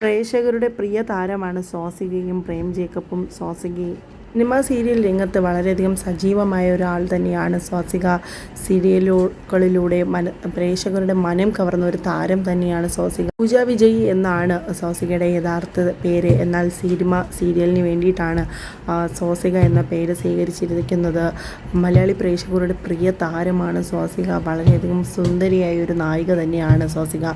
പ്രേക്ഷകരുടെ പ്രിയ താരമാണ് സ്വാസികയും പ്രേം ജേക്കബും സ്വാസികയും സിനിമ സീരിയൽ രംഗത്ത് വളരെയധികം സജീവമായ ഒരാൾ തന്നെയാണ് സ്വാസിക. സീരിയലുകളിലൂടെ മന പ്രേക്ഷകരുടെ മനം കവർന്ന ഒരു താരം തന്നെയാണ് സ്വാസിക. പൂജ വിജയ് എന്നാണ് സ്വാസികയുടെ യഥാർത്ഥ പേര്. എന്നാൽ സിനിമ സീരിയലിന് വേണ്ടിയിട്ടാണ് സ്വാസിക എന്ന പേര് സ്വീകരിച്ചിരിക്കുന്നത്. മലയാളി പ്രേക്ഷകരുടെ പ്രിയ താരമാണ് സ്വാസിക. വളരെയധികം സുന്ദരിയായ ഒരു നായിക തന്നെയാണ് സ്വാസിക.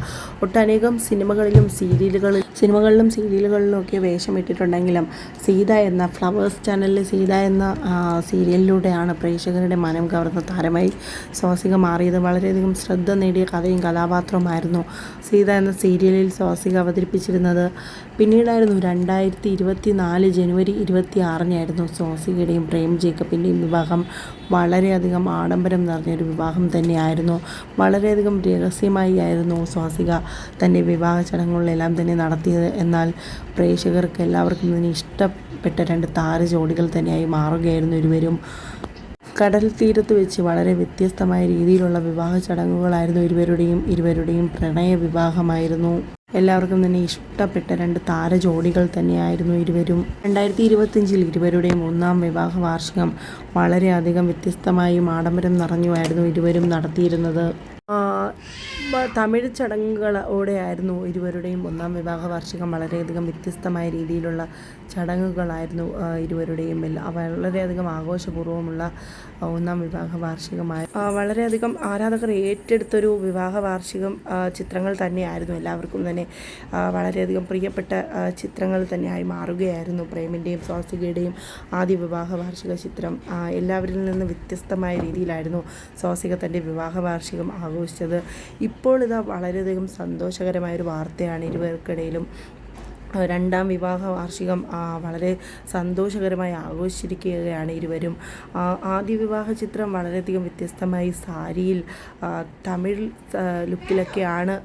ഒട്ടനേകം സിനിമകളിലും സീരിയലുകളിൽ സിനിമകളിലും സീരിയലുകളിലും ഒക്കെ വേഷമിട്ടിട്ടുണ്ടെങ്കിലും സീത എന്ന ഫ്ലവേഴ്സ് ചാനലിലെ സീത എന്ന സീരിയലിലൂടെയാണ് പ്രേക്ഷകരുടെ മനം കവർന്ന താരമായി സ്വാസിക മാറിയത്. വളരെയധികം ശ്രദ്ധ നേടിയ കഥയും കഥാപാത്രവുമായിരുന്നു സീത എന്ന സീരിയലിൽ സ്വാസിക അവതരിപ്പിച്ചിരുന്നത്. പിന്നീടായിരുന്നു രണ്ടായിരത്തി ഇരുപത്തി നാല് ജനുവരി ഇരുപത്തി ആറിനായിരുന്നു സ്വാസികയുടെയും പ്രേം ജേക്കബിന്റെയും വിവാഹം. വളരെയധികം ആഡംബരം നിറഞ്ഞൊരു വിവാഹം തന്നെയായിരുന്നു. വളരെയധികം രഹസ്യമായി ആയിരുന്നു സ്വാസിക തന്റെ വിവാഹ ചടങ്ങുകളിലെല്ലാം തന്നെ നടത്തിയത്. എന്നാൽ പ്രേക്ഷകർക്ക് എല്ലാവർക്കും തന്നെ ഇഷ്ടപ്പെട്ട രണ്ട് താര ജോഡികൾ തന്നെയായി മാറുകയായിരുന്നു ഇരുവരും. കടൽ തീരത്ത് വെച്ച് വളരെ വ്യത്യസ്തമായ രീതിയിലുള്ള വിവാഹ ചടങ്ങുകളായിരുന്നു ഇരുവരുടെയും ഇരുവരുടെയും പ്രണയ വിവാഹമായിരുന്നു. എല്ലാവർക്കും തന്നെ ഇഷ്ടപ്പെട്ട രണ്ട് താര ജോഡികൾ തന്നെയായിരുന്നു ഇരുവരും. രണ്ടായിരത്തി ഇരുപത്തിയഞ്ചിൽ ഇരുവരുടെയും ഒന്നാം വിവാഹ വാർഷികം വളരെയധികം വ്യത്യസ്തമായും ആഡംബരം നിറഞ്ഞുമായിരുന്നു ഇരുവരും നടത്തിയിരുന്നത്. തമിഴ് ചടങ്ങുകളോടെയായിരുന്നു ഇരുവരുടെയും ഒന്നാം വിവാഹ വാർഷികം. വളരെയധികം വ്യത്യസ്തമായ രീതിയിലുള്ള ചടങ്ങുകളായിരുന്നു ഇരുവരുടെയും എല്ലാം. വളരെയധികം ആഘോഷപൂർവമുള്ള ഒന്നാം വിവാഹ വാർഷികമായി വളരെയധികം ആരാധകർ ഏറ്റെടുത്തൊരു വിവാഹ വാർഷികം ചിത്രങ്ങൾ തന്നെയായിരുന്നു. എല്ലാവർക്കും തന്നെ വളരെയധികം പ്രിയപ്പെട്ട ചിത്രങ്ങൾ തന്നെയായി മാറുകയായിരുന്നു. പ്രേമിന്റെയും സ്വാസികയുടെയും ആദ്യ വിവാഹ വാർഷിക ചിത്രം എല്ലാവരിൽ നിന്ന് വ്യത്യസ്തമായ രീതിയിലായിരുന്നു സ്വാസിക തന്റെ വിവാഹ വാർഷികം ആഘോഷിച്ചത്. ഇപ്പോൾ ഇതാ വളരെയധികം സന്തോഷകരമായ ഒരു വാർത്തയാണ് ഇരുവർക്കിടയിലും. രണ്ടാം വിവാഹ വാർഷികം വളരെ സന്തോഷകരമായി ആഘോഷിച്ചിരിക്കുകയാണ് ഇരുവരും. ആദ്യ വിവാഹ ചിത്രം വളരെയധികം വ്യത്യസ്തമായി സാരിയിൽ തമിഴ് ലുക്കിലൊക്കെയാണ്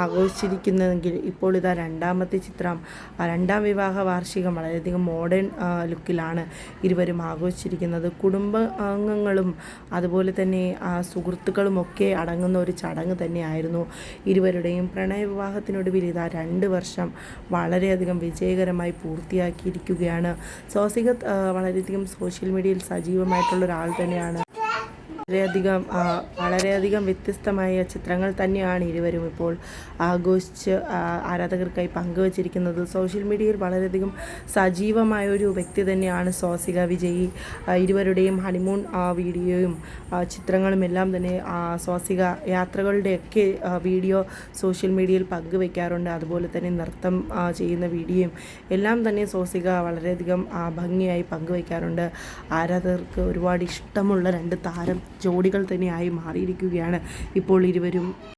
ആഘോഷിച്ചിരിക്കുന്നതെങ്കിൽ ഇപ്പോൾ ഇതാ രണ്ടാമത്തെ ചിത്രം രണ്ടാം വിവാഹ വാർഷികം വളരെയധികം മോഡേൺ ലുക്കിലാണ് ഇരുവരും ആഘോഷിച്ചിരിക്കുന്നത്. കുടുംബ അംഗങ്ങളും അതുപോലെ തന്നെ ആ, സുഹൃത്തുക്കളും ഒക്കെ അടങ്ങുന്ന ഒരു ചടങ്ങ് തന്നെയായിരുന്നു ഇരുവരുടെയും പ്രണയ വിവാഹത്തിനൊടുവിൽ ഇതാ രണ്ട് വർഷം വളരെയധികം വിജയകരമായി പൂർത്തിയാക്കിയിരിക്കുകയാണ്. സോസികത്ത് വളരെയധികം സോഷ്യൽ മീഡിയയിൽ സജീവമായിട്ടുള്ള ഒരാൾ തന്നെയാണ്. വളരെയധികം വളരെയധികം വ്യത്യസ്തമായ ചിത്രങ്ങൾ തന്നെയാണ് ഇരുവരും ഇപ്പോൾ ആഘോഷിച്ച് ആരാധകർക്കായി പങ്കുവച്ചിരിക്കുന്നത്. സോഷ്യൽ മീഡിയയിൽ വളരെയധികം സജീവമായ ഒരു വ്യക്തി തന്നെയാണ് സ്വാസിക വിജയി. ഇരുവരുടെയും ഹണിമൂൺ വീഡിയോയും ചിത്രങ്ങളും എല്ലാം തന്നെ സ്വാസിക യാത്രകളുടെയൊക്കെ വീഡിയോ സോഷ്യൽ മീഡിയയിൽ പങ്കുവെക്കാറുണ്ട്. അതുപോലെ തന്നെ നൃത്തം ചെയ്യുന്ന വീഡിയോയും എല്ലാം തന്നെ സ്വാസിക വളരെയധികം ഭംഗിയായി പങ്കുവയ്ക്കാറുണ്ട് ആരാധകർക്ക് ഒരുപാട് ഇഷ്ടമുള്ള രണ്ട് താരം ജോഡികൾ തന്നെയായി മാറിയിരിക്കുകയാണ് ഇപ്പോൾ ഇരുവരും.